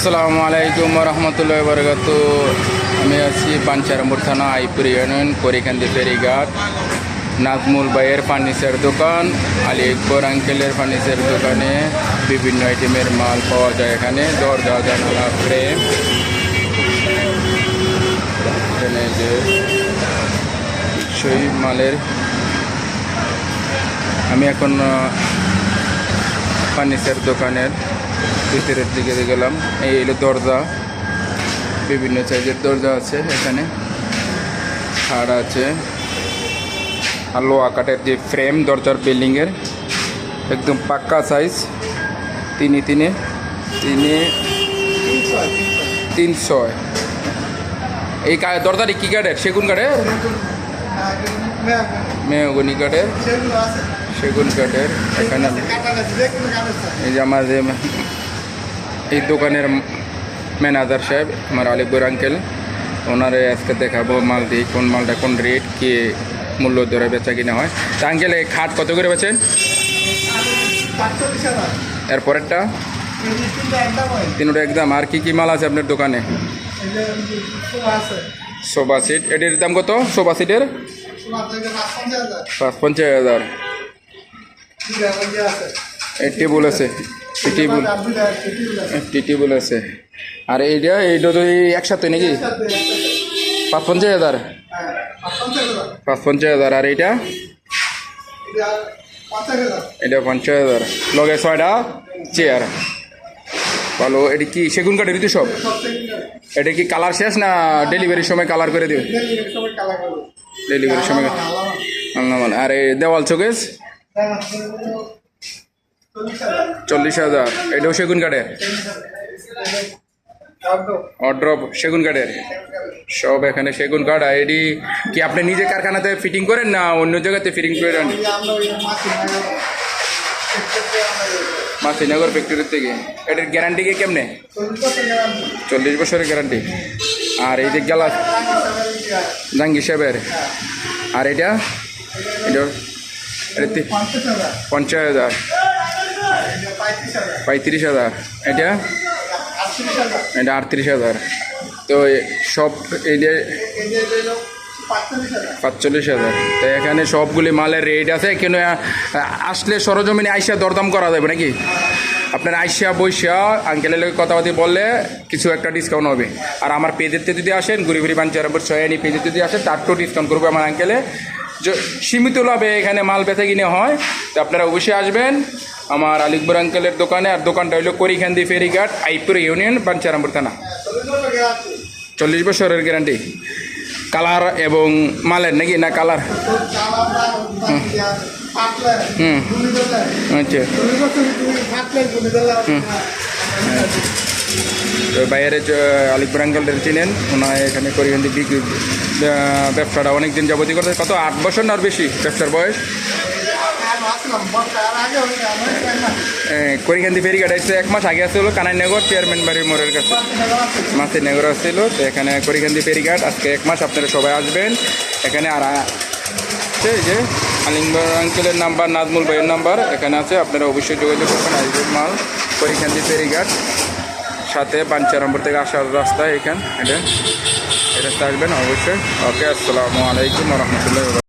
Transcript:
আসসালামু আলাইকুম রহমতুল্লাহ বরকাত আমি আছি পাঞ্চারামপুর থানা আইপুর ইউনিয়ন করিকান্দি ফেরিঘাট। নাজমুল ভাইয়ের ফার্নিচার দোকান, আলী আকবর আঙ্কেলের ফার্নিচার দোকানে বিভিন্ন আইটেমের মাল পাওয়া যায় এখানে। দরজা, জানালা, ফ্রেম। সেই মালের আমি এখন ফার্নিচার দোকানের ভিতরের দিকে গেলাম এই হলো দরজা। বিভিন্ন সাইজের দরজা আছে এখানে। ছাড় আছে। আর লোহা কাঠের যে ফ্রেম দরজার বিল্ডিংয়ের, একদম পাক্কা সাইজ। তিনে তিনে তিনে তিনশো। এই কা- দরজাটি কী কাঠের? সেগুন কাঠের? মেহগনি কাঠের। সেগুন কাঠের। এখানে এই যে আমাদের এই দোকানের ম্যানেজার সাহেব, আমার আলিপুর আঙ্কেল ওনারে আজকে দেখাবো মাল দিই কোন মালটা কোন রেট কি মূল্য ধরে বেচা কিনা হয়। তা আঙ্কেল এই খাট কত করে বেচেন? এরপরেরটা? তিনটা একদম। আর কি কি মাল আছে আপনার দোকানে? সোফা সিট এটির দাম কত? সোফা সিটের পাঁচ পঞ্চাশ হাজার। টেবুল আছে। এই টেবুল একটি টেবুল আছে আর এইটা এইটা তো একসাথে নাকি পাঁচ পঞ্চাশ হাজার পাঁচ পঞ্চাশ হাজার আর এইটা এটা পঞ্চাশ হাজার লগে ছয়টা চেয়ার ভালো এটা কি সেগুন কাঠের তো সব এটা কি কালার শেষ না ডেলিভারির সময় কালার করে দেবে ডেলিভারির সময় মানে আর এই দেওয়াল চোকেস চল্লিশ হাজার। এটাও সেগুন কাঠের? অড্রপ সেগুন কাঠের? সব এখানে সেগুন কাঠ। আর এটি কি আপনি নিজে কারখানাতে ফিটিং করেন না অন্য জায়গাতে ফিটিং করে দেন মাসিনগর ফ্যাক্টরির থেকে। এটার গ্যারান্টি কি কেমনে? চল্লিশ বছরের গ্যারান্টি আর এই যে গ্যালাস জাঙ্গি সাহেবের, আর এটা? এটা পঞ্চাশ হাজার। পঁয়ত্রিশ হাজার। এটা? এটা আটত্রিশ হাজার। তো সব এই যে পাঁচচল্লিশ হাজার। তো এখানে সবগুলি মালের রেট আছে কেন আসলে সরজমিনে আইসা দরদাম করা যাবে নাকি? আপনার আইসা বৈশা আঙ্কেলের লগে কথাবার্তি বললে কিছু একটা ডিসকাউন্ট হবে। আর আমার পেজেতে যদি আসেন ঘুরি ঘুরি পাঞ্চারাপুর ছয়ানি পেজেতে যদি আসেন তার তো ডিসকাউন্ট করবে আমার আঙ্কেলে সীমিত লাভে এখানে মাল বেচা কিনে হয় তো আপনারা অবশ্যই আসবেন আমার আলিকবর আঙ্কেলের দোকানে আর দোকানটা হইল করিখান্দি ফেরিঘাট আইপুর ইউনিয়ন পাঞ্চারামপুর থানা। চল্লিশ বছরের গ্যারান্টি কালার এবং মালের নাকি না কালার? হুম। আচ্ছা। তো বাইরে আলিপুর আঙ্কেলদের চিনেন ওনার এখানে করিখান্দি বিক্রি ব্যবসাটা অনেক দিন যাবতীয় করতে কত, আট বছর না বেশি ব্যবসার বয়স? করিখান্দি ফেরিঘাট এসে এক মাস আগে আসছিল কানাইনগর, চেয়ারম্যান বাড়ির মোড়ের কাছে। মাসের নগর আসছিল, তো এখানে করিখান্দি ফেরিঘাট আজকে এক মাস আপনারা সবাই আসবেন। এখানে আর এই যে আলিঙ্গর আঙ্কেলের নাম্বার, নাজমুল ভাইয়ের নাম্বার। এখানে আছে, আপনারা অবশ্যই যোগাযোগ করবেন আসবেন মাল করিখান্দি ফেরিঘাট সাথে পাঞ্চারামপুর থেকে আসার রাস্তা এখান এটা এটা আসবেন অবশ্যই। ওকে আসসালামু আলাইকুম রহমতুল্লাহ